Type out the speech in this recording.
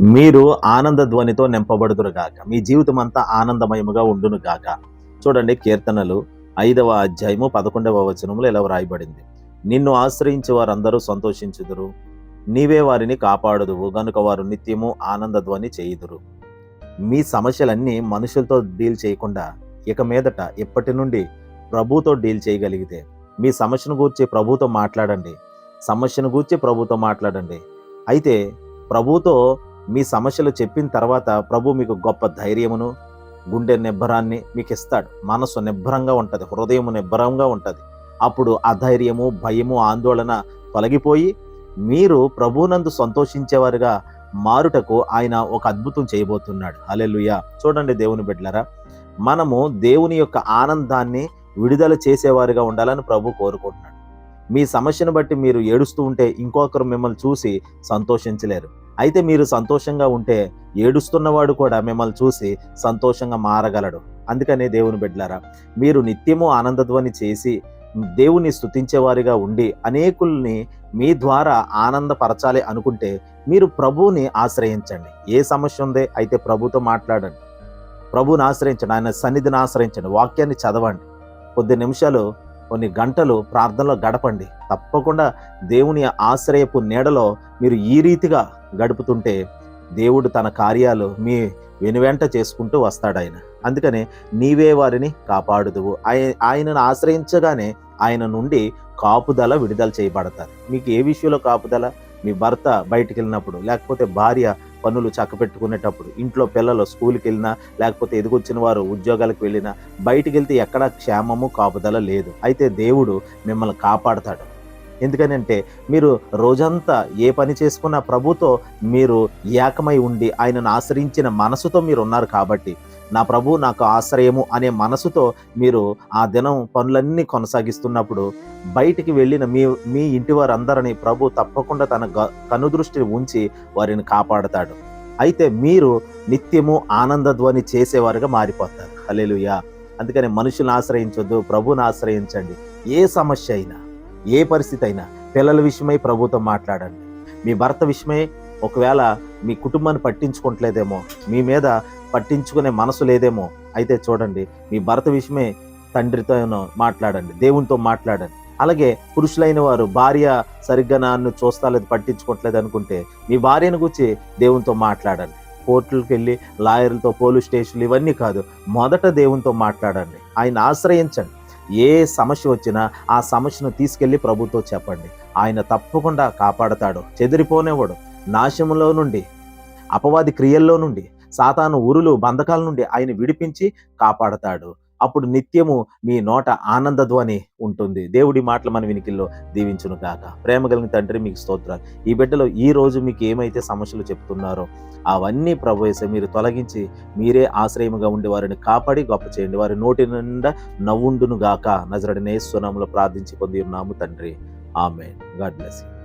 మీరు ఆనంద ధ్వనితో నింపబడుదురు గాక. మీ జీవితం అంతా ఆనందమయముగా ఉండును గాక. చూడండి కీర్తనలు ఐదవ అధ్యాయము పదకొండవ వచనములు ఇలా వ్రాయబడింది. నిన్ను ఆశ్రయించే వారందరూ సంతోషించుదురు. నీవే వారిని కాపాడుదువు. గనుక వారు నిత్యము ఆనంద ధ్వని చేయుదురు. మీ సమస్యలన్నీ మనుషులతో డీల్ చేయకుండా ఇక మీదట ఇప్పటి నుండి ప్రభుతో డీల్ చేయగలిగితే మీ సమస్యను గూర్చి ప్రభుతో మాట్లాడండి. సమస్యను గూర్చి ప్రభుతో మాట్లాడండి. అయితే ప్రభుతో మీ సమస్యలు చెప్పిన తర్వాత ప్రభు మీకు గొప్ప ధైర్యమును గుండె నిబ్బరాన్ని మీకు ఇస్తాడు. మనసు నిబ్బరంగా ఉంటుంది హృదయం నిబ్బరంగా ఉంటుంది. అప్పుడు అధైర్యము భయము ఆందోళన తొలగిపోయి మీరు ప్రభునందు సంతోషించేవారుగా మారుటకు ఆయన ఒక అద్భుతం చేయబోతున్నాడు. అలెలుయ చూడండి దేవుని బిడ్డలరా మనము దేవుని యొక్క ఆనందాన్ని విడుదల చేసేవారుగా ఉండాలని ప్రభు కోరుకుంటున్నాడు. మీ సమస్యను బట్టి మీరు ఏడుస్తూ ఉంటే ఇంకొకరు మిమ్మల్ని చూసి సంతోషించలేరు. అయితే మీరు సంతోషంగా ఉంటే ఏడుస్తున్నవాడు కూడా మిమ్మల్ని చూసి సంతోషంగా మారగలడు. అందుకనే దేవుని బిడ్డలారా మీరు నిత్యము ఆనందధ్వని చేసి దేవుని స్తుతించేవారిగా ఉండి అనేకుల్ని మీ ద్వారా ఆనందపరచాలి అనుకుంటే మీరు ప్రభువుని ఆశ్రయించండి. ఏ సమస్య ఉందే అయితే ప్రభుతో మాట్లాడండి. ప్రభువుని ఆశ్రయించండి ఆయన సన్నిధిని ఆశ్రయించండి వాక్యాన్ని చదవండి. కొద్ది నిమిషాలు కొన్ని గంటలు ప్రార్థనలో గడపండి. తప్పకుండా దేవుని ఆశ్రయపు నీడలో మీరు ఈ రీతిగా గడుపుతుంటే దేవుడు తన కార్యాలు మీ వెనువెంట చేసుకుంటూ వస్తాడు ఆయన. అందుకనే నీవే వారిని కాపాడుదువు. ఆయ ఆయనను ఆశ్రయించగానే ఆయన నుండి కాపుదల విడుదల చేయబడతారు. మీకు ఏ విషయంలో కాపుదల? మీ భర్త బయటికి వెళ్ళినప్పుడు లేకపోతే భార్య పనులు చక్కపెట్టుకునేటప్పుడు ఇంట్లో పిల్లలు స్కూల్కి వెళ్ళినా లేకపోతే ఎదుగొచ్చిన వారు ఉద్యోగాలకు వెళ్ళినా బయటికి వెళ్తే ఎక్కడా క్షేమము కాపుదల లేదు. అయితే దేవుడు మిమ్మల్ని కాపాడతాడు. ఎందుకనంటే మీరు రోజంతా ఏ పని చేసుకున్న ప్రభుతో మీరు ఏకమై ఉండి ఆయనను ఆశ్రయించిన మనసుతో మీరు ఉన్నారు కాబట్టి నా ప్రభు నాకు ఆశ్రయము అనే మనసుతో మీరు ఆ దినం పనులన్నీ కొనసాగిస్తున్నప్పుడు బయటికి వెళ్ళిన మీ మీ ఇంటి వారందరినీ ప్రభు తప్పకుండా తన గ- కనుదృష్టిని ఉంచి వారిని కాపాడతాడు. అయితే మీరు నిత్యము ఆనందధ్వని చేసేవారుగా మారిపోతారు. హలేలుయా అందుకని మనుషులను ఆశ్రయించొద్దు ప్రభుని ఆశ్రయించండి. ఏ సమస్య అయినా. ఏ పరిస్థితి అయినా పిల్లల విషయమై ప్రభుతో మాట్లాడండి. మీ భర్త విషయమై ఒకవేళ మీ కుటుంబాన్ని పట్టించుకోవట్లేదేమో మీ మీద పట్టించుకునే మనసు లేదేమో అయితే చూడండి మీ భర్త విషయమే తండ్రితో మాట్లాడండి దేవునితో మాట్లాడండి. అలాగే పురుషులైన వారు భార్య సరిగ్గా నన్ను చూస్తాలేదు పట్టించుకోవట్లేదు అనుకుంటే మీ భార్యను గురించి దేవునితో మాట్లాడండి. కోర్టులకు వెళ్ళి లాయర్లతో పోలీస్ స్టేషన్లు ఇవన్నీ కాదు మొదట దేవునితో మాట్లాడండి. ఆయన ఆశ్రయించండి. ఏ సమస్య వచ్చినా ఆ సమస్యను తీసుకెళ్ళి ప్రభుతో చెప్పండి. ఆయన తప్పకుండా కాపాడతాడు. చెదిరిపోనేవాడు నాశంలో నుండి అపవాది క్రియల్లో నుండి సాతాను ఉరులు బంధకాల నుండి ఆయన విడిపించి కాపాడతాడు. అప్పుడు నిత్యము మీ నోట ఆనందధ్వని ఉంటుంది. దేవుడి మాటలు మన వినికిల్లో దీవించును కాక ప్రేమ కలిగిన తండ్రి మీకు స్తోత్రాలు. ఈ బిడ్డలో ఈ రోజు మీకు ఏమైతే సమస్యలు చెప్తున్నారో అవన్నీ ప్రభువేసే మీరు తొలగించి మీరే ఆశ్రయముగా ఉండి వారిని కాపాడి గొప్ప చేయండి. వారి నోటి నిండా నవ్వుండును గాక. నజరడనే స్వనంలో ప్రార్థించి పొంది ఉన్నాము తండ్రి. ఆమె గాడ్ బ్లెస్ యూ.